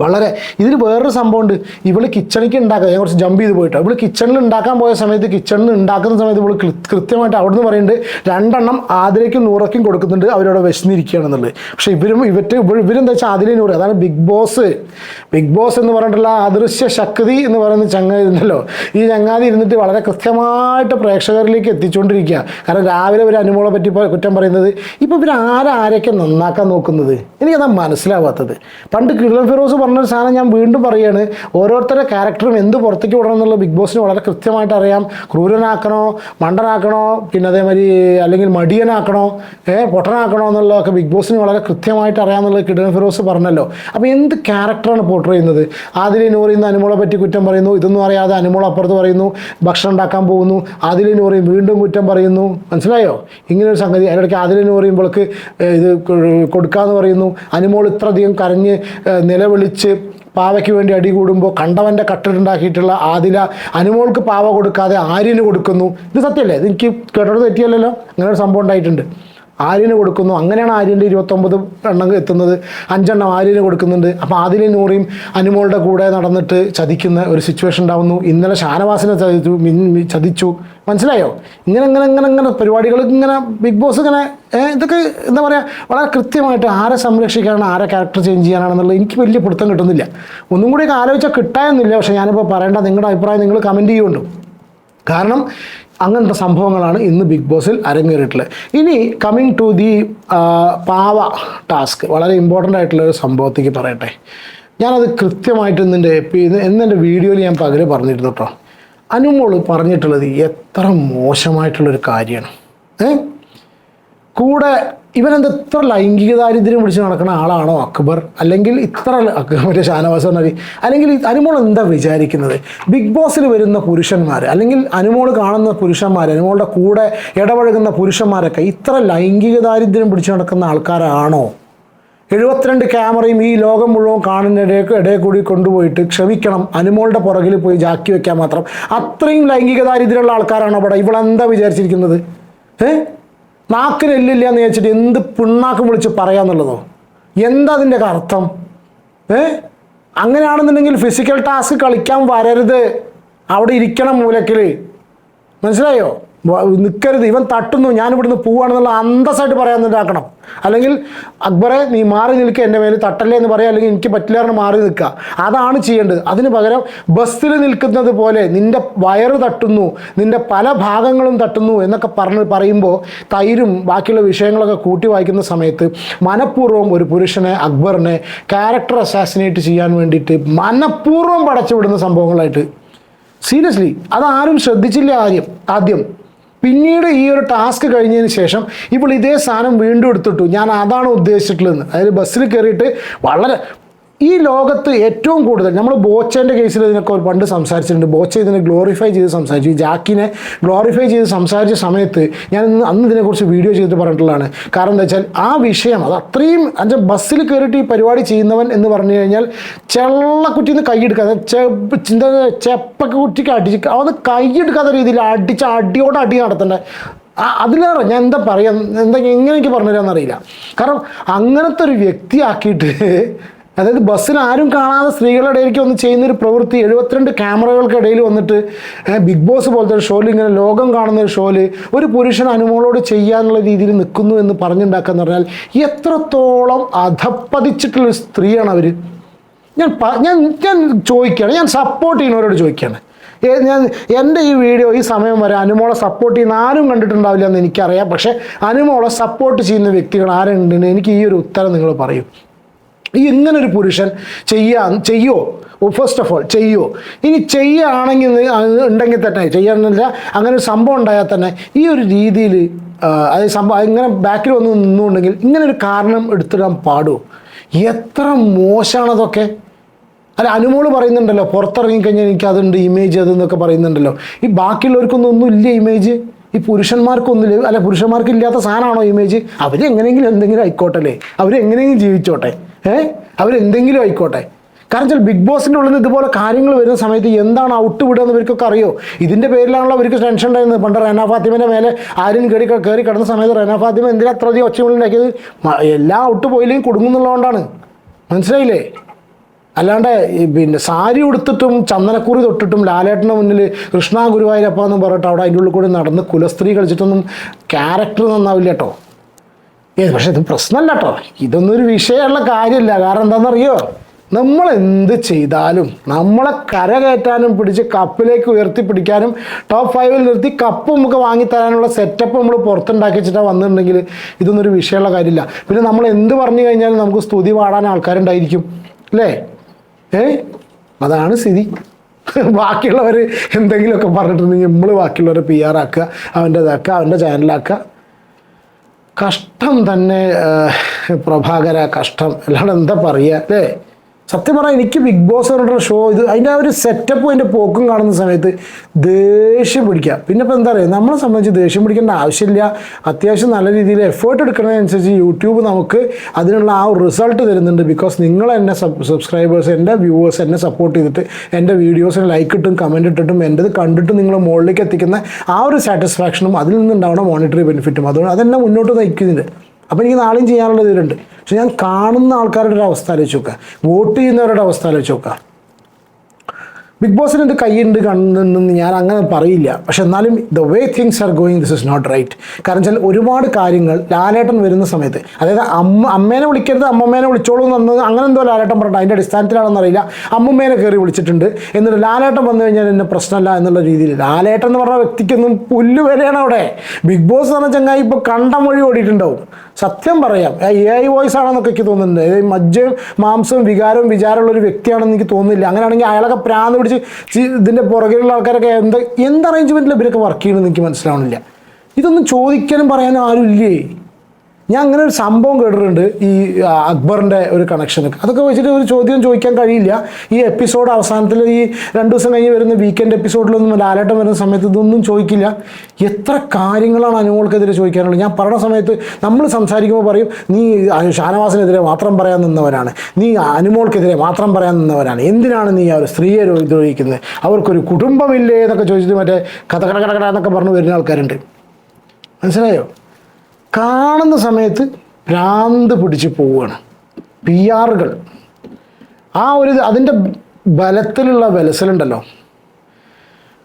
വളരെ ഇതിൽ വേറൊരു സംഭവമുണ്ട്. ഇവൾ കിച്ചണിക്ക് ഉണ്ടാക്കുക ഞാൻ കുറച്ച് ജമ്പ് ചെയ്ത് പോയിട്ടോ. ഇവൾ കിച്ചണിൽ ഉണ്ടാക്കാൻ പോയ സമയത്ത് കിച്ചണിൽ ഉണ്ടാക്കുന്ന സമയത്ത് ഇവൾ കൃത്യമായിട്ട് അവിടെ നിന്ന് പറയുന്നുണ്ട് രണ്ടെണ്ണം ആതിരയ്ക്കും നൂറയ്ക്കും കൊടുക്കുന്നുണ്ട്. അവരവിടെ വിശന്നിരിക്കുകയാണെന്നുള്ളത്. പക്ഷെ ഇവരും ഇവറ്റ് ഇവർ ഇവരെന്താ വെച്ചാൽ ആതിരയും നൂറ്. അതാണ് ബിഗ് ബോസ് ബിഗ് ബോസ് എന്ന് പറഞ്ഞിട്ടുള്ള അദൃശ്യ ശക്തി എന്ന് പറയുന്ന ചങ്ങാതി ഉണ്ടല്ലോ. ഈ ചങ്ങാതി ഇരുന്നിട്ട് വളരെ കൃത്യമായിട്ട് പ്രേക്ഷകരിലേക്ക് എത്തിച്ചുകൊണ്ടിരിക്കുക. കാരണം രാവിലെ ഒരു അനുമോളെ പറ്റി കുറ്റം പറയുന്നത് ഇപ്പം ഇവർ ആരാരൊക്കെ നന്നാക്കാൻ നോക്കുന്നത്? എനിക്കതാ മനസ്സിലാവാത്തത്. പണ്ട് കിഴൻ ഫിറോസ് പറഞ്ഞൊരു സാധനം ഞാൻ വീണ്ടും പറയുകയാണ് ഓരോരുത്തരുടെ ക്യാരക്ടറും എന്ത് പുറത്തേക്ക് വിടണം എന്നുള്ള ബിഗ് ബോസിന് വളരെ കൃത്യമായിട്ട് അറിയാം. ക്രൂരനാക്കണോ മണ്ടനാക്കണോ പിന്നെ അതേമാതിരി അല്ലെങ്കിൽ മടിയനാക്കണോ ഏഹ് പൊട്ടനാക്കണോ എന്നുള്ളതൊക്കെ ബിഗ് ബോസിന് വളരെ കൃത്യമായിട്ട് അറിയാമെന്നുള്ളത് കിഡൻ ഫിറോസ് പറഞ്ഞല്ലോ. അപ്പോൾ എന്ത് ക്യാരക്ടറാണ് പോർട്ട്രേ ചെയ്യുന്നത്? ആദിലെ പറയുന്ന അനുമോളെ പറ്റി കുറ്റം പറയുന്നു. ഇതൊന്നും അറിയാതെ അനുമോൾ അപ്പുറത്ത് പറയുന്നു ഭക്ഷണം ഉണ്ടാക്കാൻ പോകുന്നു. ആദിലെ നൂറി വീണ്ടും കുറ്റം പറയുന്നു. മനസ്സിലായോ? ഇങ്ങനെ ഒരു സംഗതി അതിനിടയ്ക്ക് ആദിലെ നൂറിയുമ്പോൾക്ക് ഇത് കൊടുക്കാമെന്ന് പറയുന്നു. അനുമോൾ ഇത്രയധികം കരഞ്ഞ് ഏഹ്, നിലവിളിച്ച് പാവയ്ക്ക് വേണ്ടി അടി കൂടുമ്പോൾ കണ്ടവന്റെ കട്ടിട്ടുണ്ടാക്കിയിട്ടുള്ള ആദില അനുമോൾക്ക് പാവ കൊടുക്കാതെ ആര്യന് കൊടുക്കുന്നു. ഇത് സത്യമല്ലേ? ഇത് എനിക്ക് കേട്ടോട് തെറ്റിയല്ലല്ലോ? അങ്ങനെ ഒരു സംഭവം ഉണ്ടായിട്ടുണ്ട്. ആര്യന് കൊടുക്കുന്നു. അങ്ങനെയാണ് ആര്യന്റെ ഇരുപത്തൊമ്പത് എണ്ണം എത്തുന്നത്. അഞ്ചെണ്ണം ആര്യന് കൊടുക്കുന്നുണ്ട്. അപ്പോൾ ആദിലെ നൂറിയും അനുമോളുടെ കൂടെ നടന്നിട്ട് ചതിക്കുന്ന ഒരു സിറ്റുവേഷൻ ഉണ്ടാവുന്നു. ഇന്നലെ ഷാനവാസിനെ ചതിച്ചു ചതിച്ചു. മനസ്സിലായോ? ഇങ്ങനെ ഇങ്ങനെ ഇങ്ങനെ ഇങ്ങനെ പരിപാടികൾ ഇങ്ങനെ ബിഗ് ബോസ് ഇങ്ങനെ ഇതൊക്കെ എന്താ പറയുക വളരെ കൃത്യമായിട്ട് ആരെ സംരക്ഷിക്കാനാണ് ആരെ ക്യാരക്ടർ ചേഞ്ച് ചെയ്യാനാണെന്നുള്ളത് എനിക്ക് വലിയ പിടുത്തം കിട്ടുന്നില്ല. ഒന്നും കൂടി ആലോചിച്ചാൽ കിട്ടായെന്നില്ല പക്ഷേ ഞാനിപ്പോൾ പറയേണ്ട നിങ്ങളുടെ അഭിപ്രായം നിങ്ങൾ കമന്റ് ചെയ്യുന്നുണ്ട്. കാരണം അങ്ങനത്തെ സംഭവങ്ങളാണ് ഇന്ന് ബിഗ് ബോസിൽ അരങ്ങേറിയിട്ടുള്ളത്. ഇനി കമ്മിങ് ടു ദി പാവ ടാസ്ക് വളരെ ഇമ്പോർട്ടന്റ് ആയിട്ടുള്ള ഒരു സംഭവത്തേക്ക് പറയട്ടെ. ഞാനത് കൃത്യമായിട്ട് ഇന്നെന്റെ ഇന്നെന്റെ വീഡിയോയിൽ ഞാൻ പകരം പറഞ്ഞിരുന്നു കേട്ടോ അനുമോൾ പറഞ്ഞിട്ടുള്ളത് എത്ര മോശമായിട്ടുള്ളൊരു കാര്യമാണ്. ഏ? കൂടെ ഇവനെന്താ ഇത്ര ലൈംഗിക ദാരിദ്ര്യം പിടിച്ച് നടക്കുന്ന ആളാണോ അക്ബർ? അല്ലെങ്കിൽ ഇത്ര മറ്റേ ഷാനവാസ് പറഞ്ഞാൽ അല്ലെങ്കിൽ അനുമോൾ എന്താ വിചാരിക്കുന്നത്? ബിഗ് ബോസിൽ വരുന്ന പുരുഷന്മാർ അല്ലെങ്കിൽ അനുമോൾ കാണുന്ന പുരുഷന്മാർ അനുമോളുടെ കൂടെ ഇടപഴകുന്ന പുരുഷന്മാരൊക്കെ ഇത്ര ലൈംഗിക ദാരിദ്ര്യം പിടിച്ച് നടക്കുന്ന ആൾക്കാരാണോ? എഴുപത്തിരണ്ട് ക്യാമറയും ഈ ലോകം മുഴുവൻ കാണുന്ന ഇടയിൽ കൂടി കൊണ്ടുപോയിട്ട് ക്ഷമിക്കണം അനുമോളുടെ പുറകിൽ പോയി ജാക്കി വെക്കാൻ മാത്രം. അത്രയും ലൈംഗിക ദാരിദ്ര്യമുള്ള ആൾക്കാരാണോ അവിടെ ഇവളെന്താ വിചാരിച്ചിരിക്കുന്നത്? ഏ? നാക്കിന് എല്ലില്ല എന്ന് വെച്ചിട്ട് എന്ത് പിണ്ണാക്ക് വിളിച്ച് പറയാന്നുള്ളതോ? എന്താ അതിന്റെ അർത്ഥം? ഏ? അങ്ങനെയാണെന്നുണ്ടെങ്കിൽ ഫിസിക്കൽ ടാസ്ക് കളിക്കാൻ വരരുത്. അവിടെ ഇരിക്കണം മൂലക്കിൽ മനസ്സിലായോ? നിൽക്കരുത് ഇവൻ തട്ടുന്നു. ഞാൻ ഇവിടുന്ന് പോവാണെന്നുള്ള അന്തസ്സായിട്ട് പറയാന്നുണ്ടാക്കണം അല്ലെങ്കിൽ അക്ബറെ നീ മാറി നിൽക്കുക എന്റെ മേലിൽ തട്ടല്ലേ എന്ന് പറയാം. അല്ലെങ്കിൽ എനിക്ക് പറ്റില്ലാറിന് മാറി നിൽക്കുക. അതാണ് ചെയ്യേണ്ടത്. അതിന് പകരം ബസ്സിൽ നിൽക്കുന്നത് പോലെ നിന്റെ വയറ് തട്ടുന്നു. നിന്റെ പല ഭാഗങ്ങളും തട്ടുന്നു എന്നൊക്കെ പറഞ്ഞ് പറയുമ്പോൾ തൈരും ബാക്കിയുള്ള വിഷയങ്ങളൊക്കെ കൂട്ടി വായിക്കുന്ന സമയത്ത് മനഃപൂർവം ഒരു പുരുഷനെ അക്ബറിനെ ക്യാരക്ടർ അസാസിനേറ്റ് ചെയ്യാൻ വേണ്ടിയിട്ട് മനഃപൂർവം പടച്ചുവിടുന്ന സംഭവങ്ങളായിട്ട്. സീരിയസ്ലി അതാരും ശ്രദ്ധിച്ചില്ല ആദ്യം. ആദ്യം. പിന്നീട് ഈ ഒരു ടാസ്ക് കഴിഞ്ഞതിന് ശേഷം ഇപ്പോൾ ഇതേ സാധനം വീണ്ടും എടുത്തിട്ടു. ഞാൻ അതാണ് ഉദ്ദേശിച്ചിട്ടുള്ളതെന്ന്. അതായത് ബസ്സിൽ കയറിയിട്ട് വളരെ ഈ ലോകത്ത് ഏറ്റവും കൂടുതൽ നമ്മൾ ബോച്ചേന്റെ കേസിൽ ഇതിനൊക്കെ പണ്ട് സംസാരിച്ചിട്ടുണ്ട്. ബോച്ച ഇതിനെ ഗ്ലോറിഫൈ ചെയ്ത് സംസാരിച്ചു. ഈ ജാക്കിനെ ഗ്ലോറിഫൈ ചെയ്ത് സംസാരിച്ച സമയത്ത് ഞാൻ ഇന്ന് അന്ന് ഇതിനെക്കുറിച്ച് വീഡിയോ ചെയ്തിട്ട് പറഞ്ഞിട്ടുള്ളതാണ്. കാരണം എന്താ വെച്ചാൽ ആ വിഷയം അത് അത്രയും അഞ്ചാൽ ബസ്സിൽ കയറിയിട്ട് ഈ പരിപാടി ചെയ്യുന്നവൻ എന്ന് പറഞ്ഞു കഴിഞ്ഞാൽ ചെള്ളക്കുറ്റിന്ന് കൈയെടുക്കാതെ ചെപ്പ് ചിന്ത ചെപ്പൊക്കെ കുറ്റിക്ക് അടിച്ച് അത് കൈയെടുക്കാത്ത രീതിയിൽ അടിച്ച് അടിയോട് അടി നടത്തേണ്ട. അതിലേറെ ഞാൻ എന്താ പറയുക എന്താ എങ്ങനെ എനിക്ക് പറഞ്ഞുതരാമെന്നറിയില്ല കാരണം അങ്ങനത്തെ ഒരു വ്യക്തിയാക്കിയിട്ട് അതായത് ബസ്സിൽ ആരും കാണാതെ സ്ത്രീകളുടെ ഇടയിലേക്ക് വന്ന് ചെയ്യുന്ന ഒരു പ്രവൃത്തി എഴുപത്തിരണ്ട് ക്യാമറകൾക്കിടയിൽ വന്നിട്ട് ബിഗ് ബോസ് പോലത്തെ ഒരു ഷോയിൽ ഇങ്ങനെ ലോകം കാണുന്ന ഒരു ഷോയിൽ ഒരു പുരുഷൻ അനുമോളോട് ചെയ്യാനുള്ള രീതിയിൽ നിൽക്കുന്നു എന്ന് പറഞ്ഞുണ്ടാക്കാന്ന് പറഞ്ഞാൽ എത്രത്തോളം അധപ്പതിച്ചിട്ടുള്ളൊരു സ്ത്രീയാണ് അവർ ഞാൻ ഞാൻ ഞാൻ ചോദിക്കുകയാണ്. ഞാൻ സപ്പോർട്ട് ചെയ്യുന്നവരോട് ചോദിക്കുകയാണ്. ഞാൻ എന്റെ ഈ വീഡിയോ ഈ സമയം വരെ അനുമോളെ സപ്പോർട്ട് ചെയ്യുന്ന ആരും കണ്ടിട്ടുണ്ടാവില്ല എന്ന് എനിക്കറിയാം. പക്ഷേ അനുമോളെ സപ്പോർട്ട് ചെയ്യുന്ന വ്യക്തികൾ ആരുണ്ടെന്ന് എനിക്ക് ഈ ഒരു ഉത്തരം നിങ്ങൾ പറയും. ഈ ഇങ്ങനെ ഒരു പുരുഷൻ ചെയ്യാ ചെയ്യോ? ഫസ്റ്റ് ഓഫ് ഓൾ ചെയ്യോ? ഇനി ചെയ്യുകയാണെങ്കിൽ ഉണ്ടെങ്കിൽ തന്നെ ചെയ്യാന്നില്ല അങ്ങനെ ഒരു സംഭവം ഉണ്ടായാൽ തന്നെ ഈ ഒരു രീതിയിൽ അത് സംഭവം ഇങ്ങനെ ബാക്കിൽ വന്ന് നിന്നുണ്ടെങ്കിൽ ഇങ്ങനെ ഒരു കാരണം എടുത്തിടാൻ പാടുമോ എത്ര മോശമാണതൊക്കെ അല്ല അനുമോൾ പറയുന്നുണ്ടല്ലോ പുറത്തിറങ്ങി കഴിഞ്ഞാൽ എനിക്ക് അതുണ്ട് ഇമേജ് അതെന്നൊക്കെ പറയുന്നുണ്ടല്ലോ. ഈ ബാക്കിയുള്ളവർക്കൊന്നും ഒന്നും ഇല്ല ഇമേജ് ഈ പുരുഷന്മാർക്കൊന്നുമില്ല. അല്ല പുരുഷന്മാർക്ക് ഇല്ലാത്ത സാധനമാണോ ഇമേജ് അവരെങ്ങനെയെങ്കിലും എന്തെങ്കിലും ആയിക്കോട്ടെ അല്ലേ? അവരെങ്ങനെയെങ്കിലും ജീവിച്ചോട്ടെ. ഏ? അവരെന്തെങ്കിലും ആയിക്കോട്ടെ. കാരണം വെച്ചാൽ ബിഗ് ബോസിന്റെ ഉള്ളിൽ നിന്ന് ഇതുപോലെ കാര്യങ്ങൾ വരുന്ന സമയത്ത് എന്താണ് ഔട്ട് വിടുക എന്ന് ഇവർക്കൊക്കെ അറിയോ? ഇതിന്റെ പേരിലാണല്ലോ അവർക്ക് ടെൻഷൻ ഉണ്ടായിരുന്നത്. പണ്ട് റെന ഫാത്തിമേന്റെ മേലെ ആരും കയറി കയറി കിടന്ന സമയത്ത് റെന ഫാത്തിമ എന്തിനാ അത്രയധികം ഒച്ചമുണ്ടാക്കിയത് എല്ലാ ഔട്ട് പോയില്ലെങ്കിൽ കുടുങ്ങുന്നുള്ളതുകൊണ്ടാണ്. മനസ്സിലായില്ലേ? അല്ലാണ്ട് പിന്നെ സാരി ഉടുത്തിട്ടും ചന്ദനക്കുറി തൊട്ടിട്ടും ലാലേട്ടന്റെ മുന്നിൽ കൃഷ്ണ ഗുരുവായൂരപ്പ എന്ന് പറഞ്ഞിട്ട് അവിടെ അതിന്റെ ഉള്ളിൽ കൂടി നടന്ന് കുലസ്ത്രീ കളിച്ചിട്ടൊന്നും ക്യാരക്ടർ നന്നാവില്ല കേട്ടോ. ഏത് പക്ഷെ ഇത് പ്രശ്നമല്ല കേട്ടോ. ഇതൊന്നും ഒരു വിഷയമുള്ള കാര്യമില്ല. കാരണം എന്താണെന്നറിയോ? നമ്മൾ എന്ത് ചെയ്താലും നമ്മളെ കര കരകയറ്റാനും പിടിച്ച് കപ്പിലേക്ക് ഉയർത്തി പിടിക്കാനും ടോപ്പ് ഫൈവിൽ നിർത്തി കപ്പ് നമുക്ക് വാങ്ങിത്തരാനുള്ള സെറ്റപ്പ് നമ്മൾ പുറത്തുണ്ടാക്കി വെച്ചിട്ടാണ് വന്നിട്ടുണ്ടെങ്കിൽ ഇതൊന്നും ഒരു വിഷയമുള്ള കാര്യമില്ല. പിന്നെ നമ്മൾ എന്ത് പറഞ്ഞു കഴിഞ്ഞാലും നമുക്ക് സ്തുതി പാടാൻ ആൾക്കാരുണ്ടായിരിക്കും. അല്ലേ? ഏ? അതാണ് സ്ഥിതി. ബാക്കിയുള്ളവർ എന്തെങ്കിലുമൊക്കെ പറഞ്ഞിട്ടുണ്ടെങ്കിൽ നമ്മൾ ബാക്കിയുള്ളവരെ പി ആർ ആക്കുക അവന്റെ ഇതാക്കുക അവന്റെ ചാനലാക്കുക കഷ്ടം തന്നെ പ്രഭാകര കഷ്ടം. അല്ലാണ്ട് എന്താ പറയുക അല്ലേ? സത്യം പറഞ്ഞാൽ എനിക്ക് ബിഗ് ബോസ് പറഞ്ഞിട്ടുള്ള ഷോ ഇത് അതിന്റെ ആ ഒരു സെറ്റപ്പും അതിന്റെ പോക്കും കാണുന്ന സമയത്ത് ദേഷ്യം പിടിക്കുക പിന്നെ ഇപ്പോൾ എന്താ പറയുക നമ്മളെ സംബന്ധിച്ച് ദേഷ്യം പിടിക്കേണ്ട ആവശ്യമില്ല. അത്യാവശ്യം നല്ല രീതിയിൽ എഫേർട്ട് എടുക്കുന്നതിനനുസരിച്ച് യൂട്യൂബ് നമുക്ക് അതിനുള്ള ആ റിസൾട്ട് തരുന്നുണ്ട്. ബിക്കോസ് നിങ്ങൾ എന്നെ സബ്സ്ക്രൈബേഴ്സ് എന്റെ വ്യൂവേഴ്സ് എന്നെ സപ്പോർട്ട് ചെയ്തിട്ട് എന്റെ വീഡിയോസിന് ലൈക്ക് ഇട്ടും കമന്റ് ഇട്ടിട്ടും എന്റെത് കണ്ടിട്ട് നിങ്ങൾ മുകളിലേക്ക് എത്തിക്കുന്ന ആ ഒരു സാറ്റിസ്ഫാക്ഷനും അതിൽ നിന്നുണ്ടാവണം മോണിറ്ററി ബെനിഫിറ്റും അതുകൊണ്ട് അതെന്നെ മുന്നോട്ട് നയിക്കുന്നുണ്ട്. അപ്പോൾ എനിക്ക് നാളെയും ചെയ്യാനുള്ള ഇതിലുണ്ട്. പക്ഷെ ഞാൻ കാണുന്ന ആൾക്കാരുടെ ഒരു അവസ്ഥ ആലോചിച്ച് നോക്കുക വോട്ട് ചെയ്യുന്നവരുടെ അവസ്ഥ ആലോചിച്ച് നോക്കുക ബിഗ് ബോസിന് എന്ത് കൈയുണ്ട് കണ്ണുണ്ടെന്ന് ഞാൻ അങ്ങനെ പറയില്ല. പക്ഷെ എന്നാലും the way things are going this is not right കാരണം വെച്ചാൽ ഒരുപാട് കാര്യങ്ങൾ ലാലേട്ടൻ വരുന്ന സമയത്ത് അതായത് അമ്മ അമ്മേനെ വിളിക്കരുത് അമ്മമ്മേനെ വിളിച്ചോളൂ എന്ന് അങ്ങനെ എന്തോ ലാലേട്ടൻ പറഞ്ഞിട്ട് അതിന്റെ അടിസ്ഥാനത്തിലാണെന്ന് അറിയില്ല. അമ്മമ്മേനെ കയറി വിളിച്ചിട്ടുണ്ട്. എന്നിട്ട് ലാലേട്ടൻ വന്നു കഴിഞ്ഞാൽ എന്നെ പ്രശ്നമല്ല എന്നുള്ള രീതിയിൽ. ലാലേട്ടൻ എന്ന് പറഞ്ഞ വ്യക്തിക്കൊന്നും പുല്ല് വരെയാണ് അവിടെ. ബിഗ് ബോസ് എന്ന് പറഞ്ഞ ചങ്ങായി ഇപ്പോൾ കണ്ട മൊഴി ഓടിയിട്ടുണ്ടാവും. സത്യം പറയാം. എ ഐ വോയിസ് ആണെന്നൊക്കെ എനിക്ക് തോന്നുന്നുണ്ട്. മജ്ജ് മജ്ജയും മാംസവും വികാരവും വിചാരമുള്ള ഒരു വ്യക്തിയാണെന്ന് എനിക്ക് തോന്നുന്നില്ല. അങ്ങനെയാണെങ്കിൽ അയാളൊക്കെ പ്രാന്ത് പിടിച്ച് ഇതിന്റെ പുറകിലുള്ള ആൾക്കാരൊക്കെ എന്ത് എന്ത് അറേഞ്ച്മെന്റിൽ ഇവരൊക്കെ വർക്ക് ചെയ്യണമെന്ന് എനിക്ക് മനസ്സിലാവണില്ല ഇതൊന്നും ചോദിക്കാനും പറയാനും ആരും ഇല്ലേ ഞാൻ അങ്ങനെ ഒരു സംഭവം കേട്ടിട്ടുണ്ട് ഈ അക്ബറിന്റെ ഒരു കണക്ഷനൊക്കെ അതൊക്കെ വെച്ചിട്ട് ഒരു ചോദ്യം ചോദിക്കാൻ കഴിയില്ല. ഈ എപ്പിസോഡ് അവസാനത്തിൽ ഈ രണ്ട് ദിവസം കഴിഞ്ഞ് വരുന്ന വീക്കെൻഡ് എപ്പിസോഡിലൊന്നും ലാലേട്ടം വരുന്ന സമയത്ത് ഇതൊന്നും ചോദിക്കില്ല. എത്ര കാര്യങ്ങളാണ് അനുമോൾക്കെതിരെ ചോദിക്കാനുള്ളത്? ഞാൻ പറഞ്ഞ സമയത്ത് നമ്മൾ സംസാരിക്കുമ്പോൾ പറയും നീ ഷാനവാസിനെതിരെ മാത്രം പറയാൻ നിന്നവരാണ് നീ അനുമോൾക്കെതിരെ മാത്രം പറയാൻ നിന്നവരാണ് എന്തിനാണ് നീ ആ ഒരു സ്ത്രീയെ ദ്രോഹിക്കുന്നത് അവർക്കൊരു കുടുംബമില്ലേ? എന്നൊക്കെ ചോദിച്ചിട്ട് മറ്റേ കഥ കട കട എന്നൊക്കെ പറഞ്ഞ് വരുന്ന ആൾക്കാരുണ്ട്. മനസ്സിലായോ? കാണുന്ന സമയത്ത് ഭ്രാന്ത് പിടിച്ച് പോവുകയാണ്. പി ആറുകൾ ആ ഒരു അതിന്റെ ബലത്തിലുള്ള ബലസലുണ്ടല്ലോ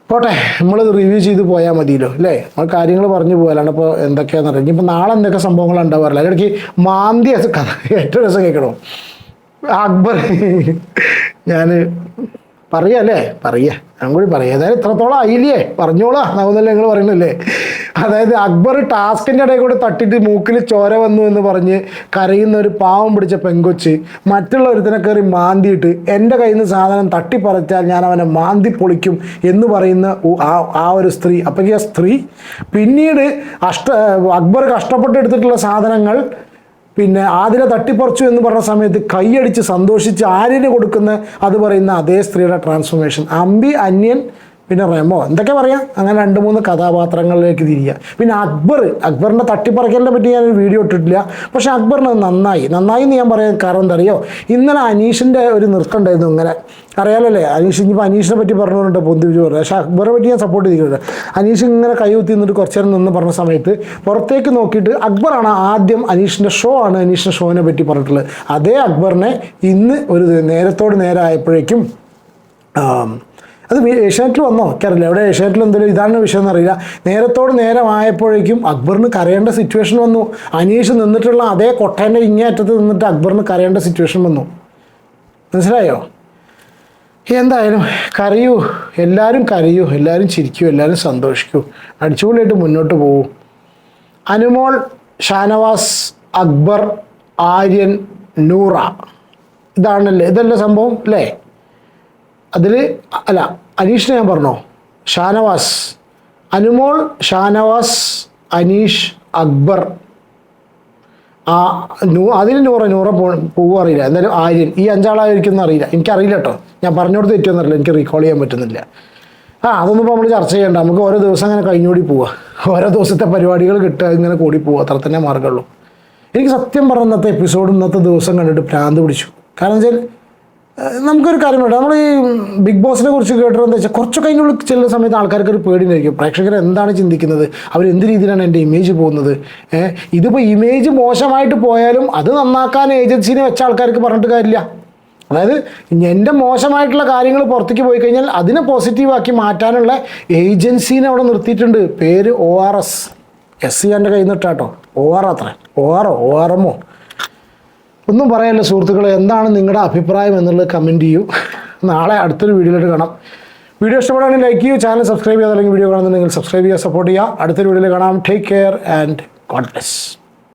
പോട്ടെ നമ്മളത് റിവ്യൂ ചെയ്ത് പോയാൽ മതിയല്ലോ അല്ലേ? നമ്മൾ കാര്യങ്ങൾ പറഞ്ഞു പോയാലാണ് ഇപ്പോൾ എന്തൊക്കെയാണെന്ന് അറിയാം. ഇനിയിപ്പോൾ നാളെ എന്തൊക്കെ സംഭവങ്ങൾ ഉണ്ടാവാറില്ല അതിനിടയ്ക്ക് മാന്തി കഥ ഏറ്റവും രസം കേൾക്കണോ? അക്ബർ. ഞാൻ പറയല്ലേ? പറയാ. ഞാൻ കൂടി പറയാം. ഏതായാലും ഇത്രത്തോളം ആയില്ലേ? പറഞ്ഞോളാ. എന്നാവുന്നല്ലേ നിങ്ങൾ പറയണല്ലേ അതായത് അക്ബർ ടാസ്കിന്റെ ഇടയിൽ കൂടെ തട്ടിട്ട് മൂക്കിൽ ചോര വന്നു എന്ന് പറഞ്ഞ് കരയുന്ന ഒരു പാവം പിടിച്ച പെങ്കൊച്ച് മറ്റുള്ള ഒരുത്തിനെ കയറി മാന്തിയിട്ട് എന്റെ കയ്യിൽ നിന്ന് സാധനം തട്ടിപ്പറിച്ചാൽ ഞാൻ അവനെ മാന്തി പൊളിക്കും എന്ന് പറയുന്ന ആ ഒരു സ്ത്രീ. അപ്പം ആ സ്ത്രീ പിന്നീട് അഷ്ട അക്ബർ കഷ്ടപ്പെട്ടെടുത്തിട്ടുള്ള സാധനങ്ങൾ പിന്നെ ആതിര തട്ടിപ്പറിച്ചു എന്ന് പറഞ്ഞ സമയത്ത് കൈയടിച്ച് സന്തോഷിച്ച് ആര്യന് കൊടുക്കുന്ന അത് പറയുന്ന അതേ സ്ത്രീയുടെ ട്രാൻസ്ഫോർമേഷൻ അമ്പി അന്യൻ പിന്നെ റെമോ എന്തൊക്കെ പറയാം? അങ്ങനെ രണ്ട് മൂന്ന് കഥാപാത്രങ്ങളിലേക്ക് തിരിയുക പിന്നെ അക്ബർ അക്ബറിന്റെ തട്ടിപ്പറിക്കലിനെ പറ്റി ഞാനൊരു വീഡിയോ ഇട്ടിട്ടില്ല. പക്ഷേ അക്ബറിന് നന്നായി. നന്നായി എന്ന് ഞാൻ പറയാൻ കാരണം എന്താ അറിയോ? ഇന്നലെ അനീഷിന്റെ ഒരു നൃത്തം ഉണ്ടായിരുന്നു ഇങ്ങനെ. അറിയാലല്ലേ അനീഷ് ഇനിയിപ്പോൾ അനീഷിനെ പറ്റി പറഞ്ഞുകൊണ്ട് പൊന്തി വിജു പറഞ്ഞു പക്ഷേ അക്ബറെ പറ്റി ഞാൻ സപ്പോർട്ട് ചെയ്തിട്ടുണ്ട് അനീഷ് ഇങ്ങനെ കൈ കുത്തി നിന്നിട്ട് കുറച്ച് നേരം നിന്ന് പറഞ്ഞ സമയത്ത് പുറത്തേക്ക് നോക്കിയിട്ട് അക്ബറാണ് ആദ്യം അനീഷിന്റെ ഷോ ആണ് അനീഷിന്റെ ഷോനെ പറ്റി പറഞ്ഞിട്ടുള്ളത്. അതേ അക്ബറിനെ ഇന്ന് ഒരു നേരത്തോട് നേരെ ആയപ്പോഴേക്കും ആം, അത് ഏഷ്യാനെറ്റിൽ വന്നോ? എനിക്കറിയില്ല. എവിടെ ഏഷ്യാനെറ്റിൽ എന്തെങ്കിലും ഇതാണ് വിഷയം എന്നറിയില്ല. നേരത്തോട് നേരമായപ്പോഴേക്കും അക്ബറിന് കരയേണ്ട സിറ്റുവേഷൻ വന്നു. അനീഷ് നിന്നിട്ടുള്ള അതേ കൊട്ടേന്റെ ഇങ്ങേറ്റത്ത് നിന്നിട്ട് അക്ബറിന് കരയേണ്ട സിറ്റുവേഷൻ വന്നു. മനസ്സിലായോ? എന്തായാലും കരയൂ. എല്ലാവരും കരയൂ. എല്ലാവരും ചിരിക്കൂ. എല്ലാവരും സന്തോഷിക്കൂ. അടിച്ചുപൊളിയായിട്ട് മുന്നോട്ട് പോകൂ. അനുമോൾ ഷാനവാസ് അക്ബർ ആര്യൻ നൂറ. ഇതാണല്ലേ? ഇതല്ലേ സംഭവം? അല്ലേ? അതിൽ അല്ല അനീഷിനെ ഞാൻ പറഞ്ഞോ? ഷാനവാസ്. അനുമോൾ ഷാനവാസ് അനീഷ് അക്ബർ. ആ നൂ അതിന് നൂറ നൂറ പോ പോവുക അറിയില്ല. എന്തായാലും ആര്യൻ. ഈ അഞ്ചാളായിരിക്കും അറിയില്ല. എനിക്കറിയില്ല കേട്ടോ. ഞാൻ പറഞ്ഞോടത്ത് അറിയില്ല എനിക്ക് റീകോൾ ചെയ്യാൻ പറ്റുന്നില്ല. ആ അതൊന്നും ഇപ്പോൾ നമ്മൾ ചർച്ച ചെയ്യണ്ട. നമുക്ക് ഓരോ ദിവസം അങ്ങനെ കഴിഞ്ഞുകൂടി പോവുക ഓരോ ദിവസത്തെ പരിപാടികൾ കിട്ടുക ഇങ്ങനെ കൂടി പോവുക അത്ര തന്നെ മാർഗമുള്ളൂ. എനിക്ക് സത്യം പറഞ്ഞ ഇന്നത്തെ എപ്പിസോഡ് ഇന്നത്തെ ദിവസം കണ്ടിട്ട് ഭ്രാന്ത് പിടിച്ചു. കാരണം വെച്ചാൽ നമുക്കൊരു കാര്യം വേണ്ട നമ്മൾ ഈ ബിഗ് ബോസിനെ കുറിച്ച് കേട്ടത് എന്താ വെച്ചാൽ കുറച്ചൊക്കെ അതിനുള്ള ചില സമയത്ത് ആൾക്കാർക്ക് ഒരു പേടിയായിരിക്കും. പ്രേക്ഷകർ എന്താണ് ചിന്തിക്കുന്നത്? അവർ എന്ത് രീതിയിലാണ് എന്റെ ഇമേജ് പോകുന്നത്? ഇതിപ്പോൾ ഇമേജ് മോശമായിട്ട് പോയാലും അത് നന്നാക്കാൻ ഏജൻസിനെ വെച്ച ആൾക്കാർക്ക് പറഞ്ഞിട്ട് കാര്യമില്ല. അതായത് എന്റെ മോശമായിട്ടുള്ള കാര്യങ്ങൾ പുറത്തേക്ക് പോയി കഴിഞ്ഞാൽ അതിനെ പോസിറ്റീവാക്കി മാറ്റാനുള്ള ഏജൻസീനെ അവിടെ നിർത്തിയിട്ടുണ്ട്. പേര് O R S S C എന്റെ കയ്യിൽ നിന്നിട്ടാട്ടോ. ഒ ആർ അത്ര. ഒ ആറോ ഒ ആർ എമ്മോ ഒന്നും പറയാനില്ല സുഹൃത്തുക്കളെ എന്താണ് നിങ്ങളുടെ അഭിപ്രായം എന്നുള്ളത് കമന്റ് ചെയ്യൂ. നാളെ അടുത്തൊരു വീഡിയോയിലോട്ട് കാണാം. വീഡിയോ ഇഷ്ടപ്പെടുകയാണെങ്കിൽ ലൈക്ക് ചെയ്യൂ ചാനൽ സബ്സ്ക്രൈബ് ചെയ്യാതെ അല്ലെങ്കിൽ വീഡിയോ കാണുന്നുണ്ടെങ്കിൽ സബ്സ്ക്രൈബ് ചെയ്യുക സപ്പോർട്ട് ചെയ്യുക. അടുത്തൊരു വീഡിയോയിൽ കാണാം. Take care and God bless